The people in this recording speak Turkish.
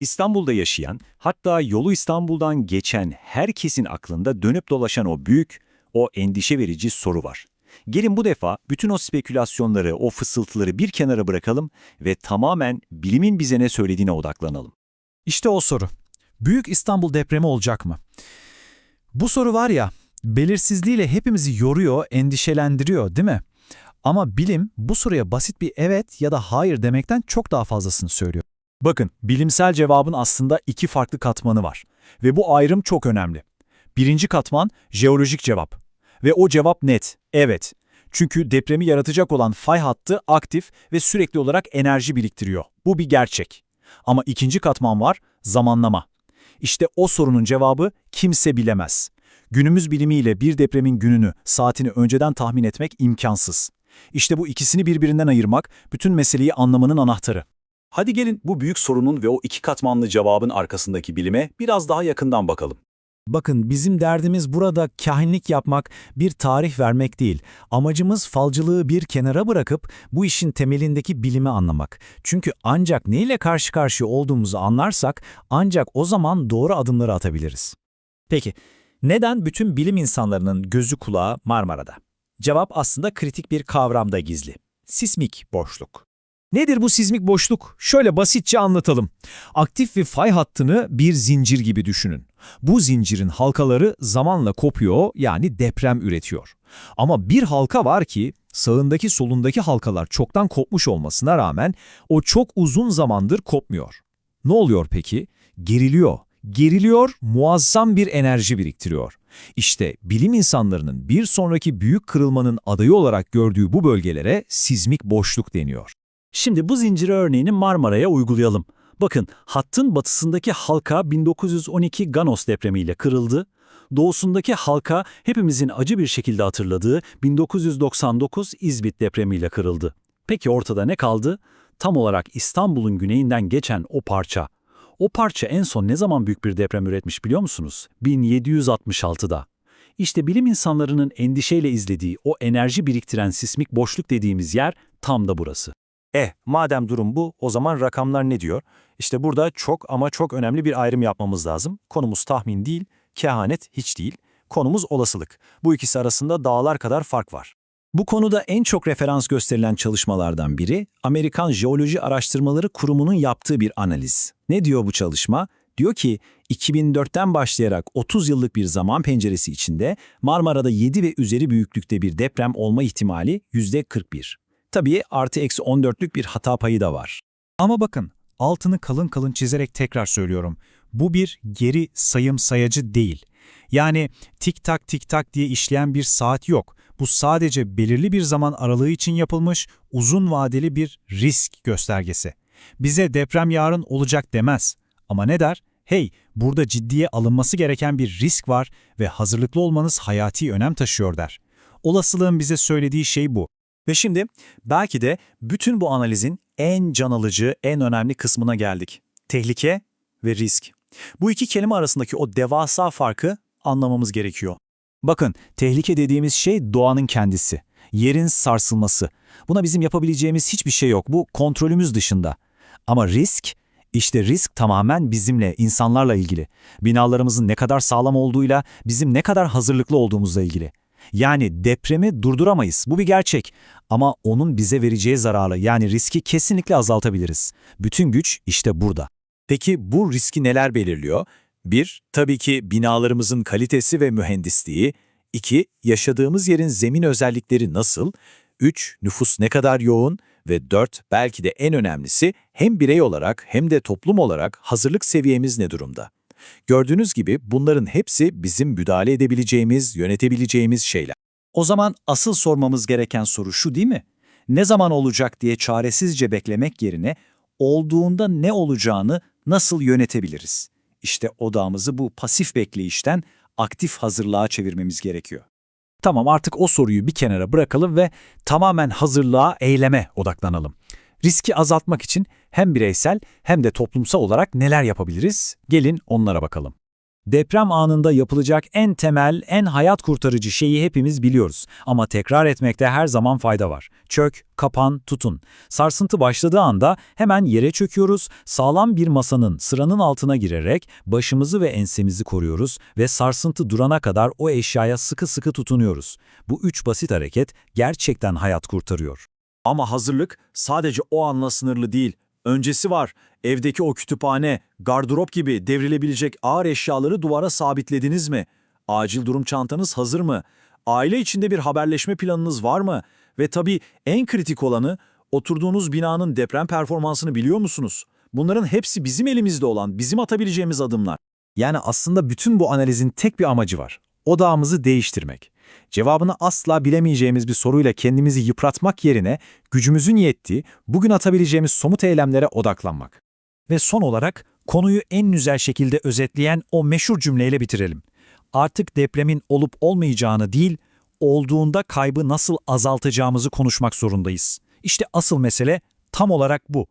İstanbul'da yaşayan, hatta yolu İstanbul'dan geçen herkesin aklında dönüp dolaşan o büyük, o endişe verici soru var. Gelin bu defa bütün o spekülasyonları, o fısıltıları bir kenara bırakalım ve tamamen bilimin bize ne söylediğine odaklanalım. İşte o soru. Büyük İstanbul depremi olacak mı? Bu soru var ya, belirsizliğiyle hepimizi yoruyor, endişelendiriyor değil mi? Ama bilim bu soruya basit bir evet ya da hayır demekten çok daha fazlasını söylüyor. Bakın, bilimsel cevabın aslında iki farklı katmanı var. Ve bu ayrım çok önemli. Birinci katman jeolojik cevap. Ve o cevap net, evet. Çünkü depremi yaratacak olan fay hattı aktif ve sürekli olarak enerji biriktiriyor. Bu bir gerçek. Ama ikinci katman var, zamanlama. İşte o sorunun cevabı kimse bilemez. Günümüz bilimiyle bir depremin gününü, saatini önceden tahmin etmek imkansız. İşte bu ikisini birbirinden ayırmak bütün meseleyi anlamanın anahtarı. Hadi gelin bu büyük sorunun ve o iki katmanlı cevabın arkasındaki bilime biraz daha yakından bakalım. Bakın bizim derdimiz burada kahinlik yapmak, bir tarih vermek değil. Amacımız falcılığı bir kenara bırakıp bu işin temelindeki bilimi anlamak. Çünkü ancak neyle karşı karşıya olduğumuzu anlarsak ancak o zaman doğru adımları atabiliriz. Peki, neden bütün bilim insanlarının gözü kulağı Marmara'da? Cevap aslında kritik bir kavramda gizli. Sismik boşluk. Nedir bu sismik boşluk? Şöyle basitçe anlatalım. Aktif bir fay hattını bir zincir gibi düşünün. Bu zincirin halkaları zamanla kopuyor yani deprem üretiyor. Ama bir halka var ki sağındaki solundaki halkalar çoktan kopmuş olmasına rağmen o çok uzun zamandır kopmuyor. Ne oluyor peki? Geriliyor. Geriliyor, muazzam bir enerji biriktiriyor. İşte bilim insanlarının bir sonraki büyük kırılmanın adayı olarak gördüğü bu bölgelere sismik boşluk deniyor. Şimdi bu zincir örneğini Marmara'ya uygulayalım. Bakın hattın batısındaki halka 1912 Ganos depremiyle kırıldı. Doğusundaki halka hepimizin acı bir şekilde hatırladığı 1999 İzmit depremiyle kırıldı. Peki ortada ne kaldı? Tam olarak İstanbul'un güneyinden geçen o parça. O parça en son ne zaman büyük bir deprem üretmiş biliyor musunuz? 1766'da. İşte bilim insanlarının endişeyle izlediği o enerji biriktiren sismik boşluk dediğimiz yer tam da burası. Eh, madem durum bu, o zaman rakamlar ne diyor? İşte burada çok ama çok önemli bir ayrım yapmamız lazım. Konumuz tahmin değil, kehanet hiç değil. Konumuz olasılık. Bu ikisi arasında dağlar kadar fark var. Bu konuda en çok referans gösterilen çalışmalardan biri, Amerikan Jeoloji Araştırmaları Kurumu'nun yaptığı bir analiz. Ne diyor bu çalışma? Diyor ki 2004'ten başlayarak 30 yıllık bir zaman penceresi içinde Marmara'da 7 ve üzeri büyüklükte bir deprem olma ihtimali %41. Tabii artı eksi 14'lük bir hata payı da var. Ama bakın, altını kalın kalın çizerek tekrar söylüyorum. Bu bir geri sayım sayacı değil. Yani tik tak tik tak diye işleyen bir saat yok. Bu sadece belirli bir zaman aralığı için yapılmış uzun vadeli bir risk göstergesi. Bize deprem yarın olacak demez. Ama ne der? Hey, burada ciddiye alınması gereken bir risk var ve hazırlıklı olmanız hayati önem taşıyor der. Olasılığın bize söylediği şey bu. Ve şimdi belki de bütün bu analizin en can alıcı, en önemli kısmına geldik. Tehlike ve risk. Bu iki kelime arasındaki o devasa farkı anlamamız gerekiyor. Bakın, tehlike dediğimiz şey doğanın kendisi. Yerin sarsılması. Buna bizim yapabileceğimiz hiçbir şey yok. Bu kontrolümüz dışında. Ama risk, işte risk tamamen bizimle, insanlarla ilgili. Binalarımızın ne kadar sağlam olduğuyla, bizim ne kadar hazırlıklı olduğumuzla ilgili. Yani depremi durduramayız. Bu bir gerçek. Ama onun bize vereceği zararı yani riski kesinlikle azaltabiliriz. Bütün güç işte burada. Peki bu riski neler belirliyor? 1. Tabii ki binalarımızın kalitesi ve mühendisliği. 2. Yaşadığımız yerin zemin özellikleri nasıl? 3. Nüfus ne kadar yoğun? Ve 4. Belki de en önemlisi hem birey olarak hem de toplum olarak hazırlık seviyemiz ne durumda? Gördüğünüz gibi bunların hepsi bizim müdahale edebileceğimiz, yönetebileceğimiz şeyler. O zaman asıl sormamız gereken soru şu değil mi? Ne zaman olacak diye çaresizce beklemek yerine olduğunda ne olacağını nasıl yönetebiliriz? İşte odağımızı bu pasif bekleyişten aktif hazırlığa çevirmemiz gerekiyor. Tamam artık o soruyu bir kenara bırakalım ve tamamen hazırlığa, eyleme odaklanalım. Riski azaltmak için hem bireysel hem de toplumsal olarak neler yapabiliriz? Gelin onlara bakalım. Deprem anında yapılacak en temel, en hayat kurtarıcı şeyi hepimiz biliyoruz. Ama tekrar etmekte her zaman fayda var. Çök, kapan, tutun. Sarsıntı başladığı anda hemen yere çöküyoruz, sağlam bir masanın, sıranın altına girerek başımızı ve ensemizi koruyoruz ve sarsıntı durana kadar o eşyaya sıkı sıkı tutunuyoruz. Bu üç basit hareket gerçekten hayat kurtarıyor. Ama hazırlık sadece o anla sınırlı değil. Öncesi var. Evdeki o kütüphane, gardırop gibi devrilebilecek ağır eşyaları duvara sabitlediniz mi? Acil durum çantanız hazır mı? Aile içinde bir haberleşme planınız var mı? Ve tabii en kritik olanı oturduğunuz binanın deprem performansını biliyor musunuz? Bunların hepsi bizim elimizde olan, bizim atabileceğimiz adımlar. Yani aslında bütün bu analizin tek bir amacı var. Odağımızı değiştirmek. Cevabını asla bilemeyeceğimiz bir soruyla kendimizi yıpratmak yerine gücümüzün yettiği, bugün atabileceğimiz somut eylemlere odaklanmak. Ve son olarak konuyu en güzel şekilde özetleyen o meşhur cümleyle bitirelim. Artık depremin olup olmayacağını değil, olduğunda kaybı nasıl azaltacağımızı konuşmak zorundayız. İşte asıl mesele tam olarak bu.